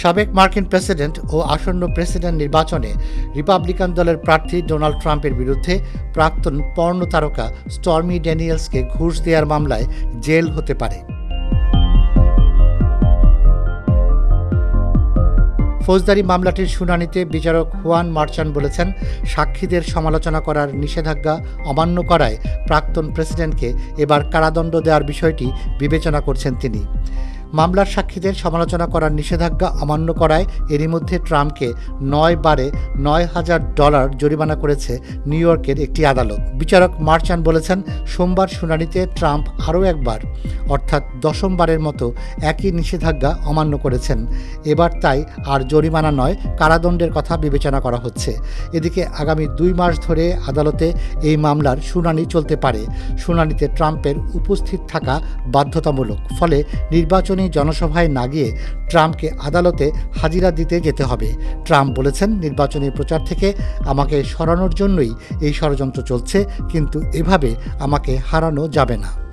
সাবেক মার্কিন প্রেসিডেন্ট ও আসন্ন প্রেসিডেন্ট নির্বাচনে রিপাবলিকান দলের প্রার্থী ডোনাল্ড ট্রাম্পের বিরুদ্ধে প্রাক্তন পর্ণ তারকা স্টর্মি ড্যানিয়েলসকে ঘুষ দেওয়ার মামলায় জেল হতে পারে। ফৌজদারি মামলাটির শুনানিতে বিচারক হুয়ান মার্চান বলেছেন, সাক্ষীদের সমালোচনা করার নিষেধাজ্ঞা অমান্য করায় প্রাক্তন প্রেসিডেন্টকে এবার কারাদণ্ড দেওয়ার বিষয়টি বিবেচনা করছেন তিনি। মামলার সাক্ষীদের সমালোচনা করার নিষেধাজ্ঞা অমান্য করায় এরই মধ্যে ট্রাম্পকে নয় বারে নয় হাজার ডলার জরিমানা করেছে নিউ ইয়র্কের একটি আদালত। বিচারক মার্চান বলেছেন, সোমবার শুনানিতে ট্রাম্প আরও একবার, অর্থাৎ দশমবারের মতো একই নিষেধাজ্ঞা অমান্য করেছেন। এবার তাই আর জরিমানা নয়, কারাদণ্ডের কথা বিবেচনা করা হচ্ছে। এদিকে আগামী দুই মাস ধরে আদালতে এই মামলার শুনানি চলতে পারে। শুনানিতে ট্রাম্পের উপস্থিত থাকা বাধ্যতামূলক, ফলে নির্বাচনী জনসভায় না গিয়ে ট্রাম্পকে আদালতে হাজিরা দিতে যেতে হবে। ট্রাম্প বলেছেন, নির্বাচনী প্রচার থেকে আমাকে সরানোর জন্যই এই ষড়যন্ত্র চলছে, কিন্তু এভাবে আমাকে হারানো যাবে না।